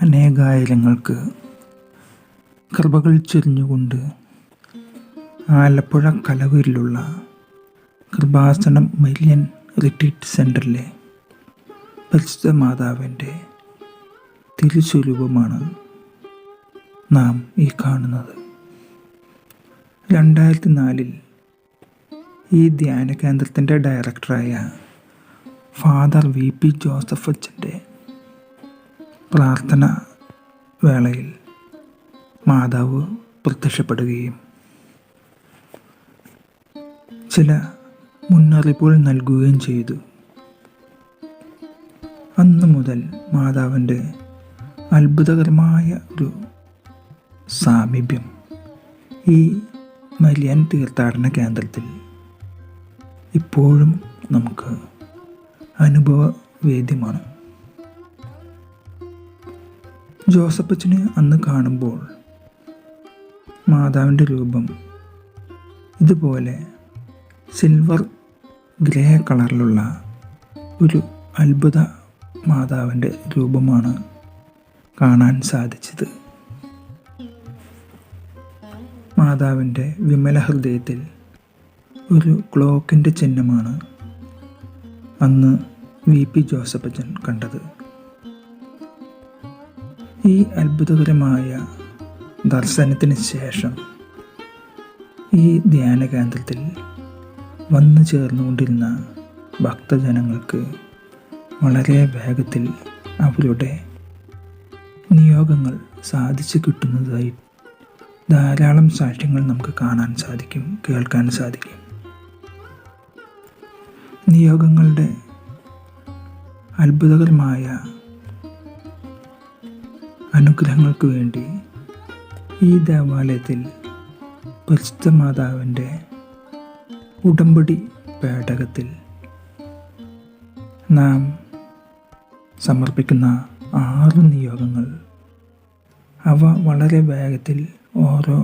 അനേകായിരങ്ങൾക്ക് കൃപകൾ ചൊരിഞ്ഞുകൊണ്ട് ആലപ്പുഴ കലവൂരിലുള്ള കൃപാസനം മരിയൻ റിട്രീറ്റ് സെന്ററിലെ പരിശുദ്ധ മാതാവിന്റെ തിരുസ്വരൂപമാണ് നാം ഈ കാണുന്നത്. രണ്ടായിരത്തി നാലിൽ ഈ ധ്യാന കേന്ദ്രത്തിന്റെ ഡയറക്ടറായ ഫാദർ വി പി ജോസഫ് അച്ഛന്റെ പ്രാർത്ഥന വേളയിൽ മാതാവ് പ്രത്യക്ഷപ്പെടുകയും ചില മുന്നറിയിപ്പുകൾ നൽകുകയും ചെയ്തു. അന്ന് മുതൽ മാതാവിന്റെ അത്ഭുതകരമായ ഒരു സാമീപ്യം ഈ മരിയൻ തീർത്ഥാടന കേന്ദ്രത്തിൽ ഇപ്പോഴും നമുക്ക് അനുഭവവേദ്യമാണ്. ജോസഫച്ചനെ അന്ന് കാണുമ്പോൾ മാതാവിന്റെ രൂപം ഇതുപോലെ സിൽവർ ഗ്രേ കളറിലുള്ള ഒരു അത്ഭുത മാതാവിന്റെ രൂപമാണ് കാണാൻ സാധിച്ചത്. മാതാവിന്റെ വിമല ഹൃദയത്തിൽ ഒരു ക്ലോക്കിന്റെ ചിഹ്നമാണ് അന്ന് വി പി ജോസഫച്ചൻ കണ്ടത്. ഈ അത്ഭുതകരമായ ദർശനത്തിന് ശേഷം ഈ ധ്യാന കേന്ദ്രത്തിൽ വന്നു ചേർന്നുകൊണ്ടിരുന്ന ഭക്തജനങ്ങൾക്ക് വളരെ വേഗത്തിൽ അവരുടെ നിയോഗങ്ങൾ സാധിച്ചു കിട്ടുന്നതായി ധാരാളം സാക്ഷ്യങ്ങൾ നമുക്ക് കാണാൻ സാധിക്കും കേൾക്കാൻ സാധിക്കും. നിയോഗങ്ങളുടെ അത്ഭുതകരമായ അനുഗ്രഹങ്ങൾക്ക് വേണ്ടി ഈ ദേവാലയത്തിൽ പരിശുദ്ധ മാതാവിന്റെ ഉടമ്പടി പേടകത്തിൽ നാം സമർപ്പിക്കുന്ന ആറ് നിയോഗങ്ങൾ. അവ വളരെ വേഗത്തിൽ ഓരോ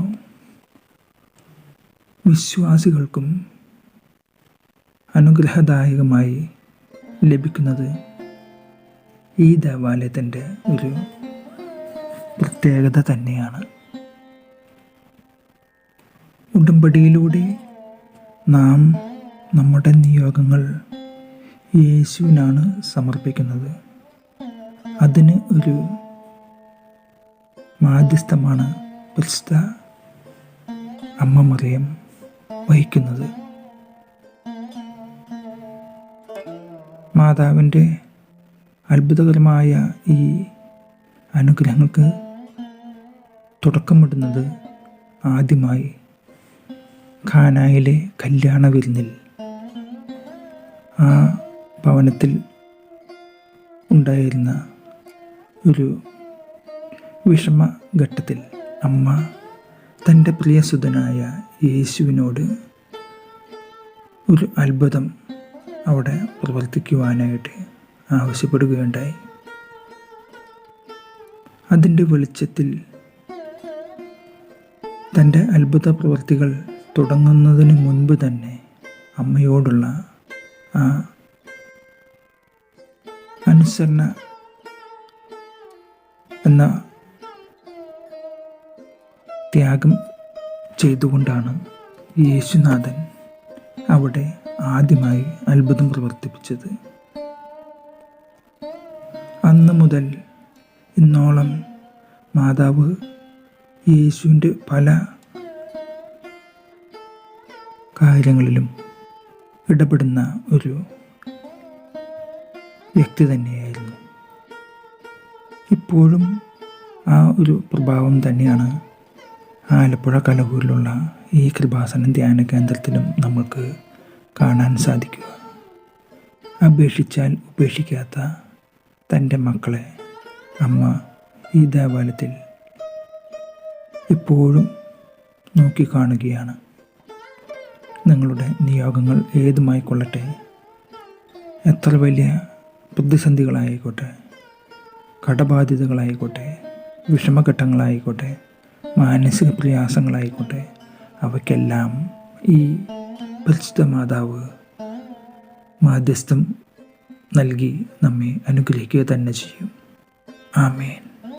വിശ്വാസികൾക്കും അനുഗ്രഹദായകമായി ലഭിക്കുന്നത് ഈ ദേവാലയത്തിന്റെ ഒരു പ്രത്യേകത തന്നെയാണ്. ഉടമ്പടിയിലൂടെ നാം നമ്മുടെ നിയോഗങ്ങൾ യേശുവിനാണ് സമർപ്പിക്കുന്നത്. അതിന് ഒരു മാധ്യസ്ഥമാണ് പരിശുദ്ധ അമ്മ മറിയം വഹിക്കുന്നത്. മാതാവിന്റെ അത്ഭുതകരമായ ഈ അനുഗ്രഹങ്ങൾക്ക് തുടക്കമിടുന്നത് ആദ്യമായി ഖാനായിലെ കല്യാണ വിരുന്നിൽ. ആ ഭവനത്തിൽ ഉണ്ടായിരുന്ന ഒരു വിഷമഘട്ടത്തിൽ അമ്മ തന്റെ പ്രിയസുതനായ യേശുവിനോട് ഒരു അത്ഭുതം അവിടെ പ്രവർത്തിക്കുവാനായിട്ട് ആവശ്യപ്പെടുകയുണ്ടായി. അതിന്റെ വെളിച്ചത്തിൽ തന്റെ അത്ഭുത പ്രവൃത്തികൾ തുടങ്ങുന്നതിന് മുൻപ് തന്നെ അമ്മയോടുള്ള ആ അനുസരണ എന്ന ത്യാഗം ചെയ്തുകൊണ്ടാണ് യേശുനാഥൻ അവിടെ ആദ്യമായി അത്ഭുതം പ്രവർത്തിപ്പിച്ചത്. അന്ന് മുതൽ ഇന്നോളം മാതാവ് യേശുവിന്റെ പല കാര്യങ്ങളിലും ഇടപെടുന്ന ഒരു വ്യക്തി തന്നെയായിരുന്നു. ഇപ്പോഴും ആ ഒരു പ്രഭാവം തന്നെയാണ് ആലപ്പുഴ കലവൂരിലുള്ള ഈ കൃപാസനം ധ്യാന കേന്ദ്രത്തിലും നമ്മൾക്ക് കാണാൻ സാധിക്കുക. അപേക്ഷിച്ചാൽ ഉപേക്ഷിക്കാത്ത തന്റെ മക്കളെ അമ്മ ഈ ദേവാലയത്തിൽ ഇപ്പോഴും നോക്കിക്കാണുകയാണ്. നിങ്ങളുടെ നിയോഗങ്ങൾ ഏതുമായിക്കൊള്ളട്ടെ? എത്ര വലിയ പ്രതിസന്ധികളായിക്കോട്ടെ? കടബാധ്യതകളായിക്കോട്ടെ? വിഷമഘട്ടങ്ങളായിക്കോട്ടെ? മാനസിക പ്രയാസങ്ങളായിക്കോട്ടെ? അവയ്ക്കെല്ലാം ഈ പരിശുദ്ധ മാതാവ് മാധ്യസ്ഥം നൽകി നമ്മെ അനുഗ്രഹിക്കുക തന്നെ ചെയ്യും. ആമേൻ.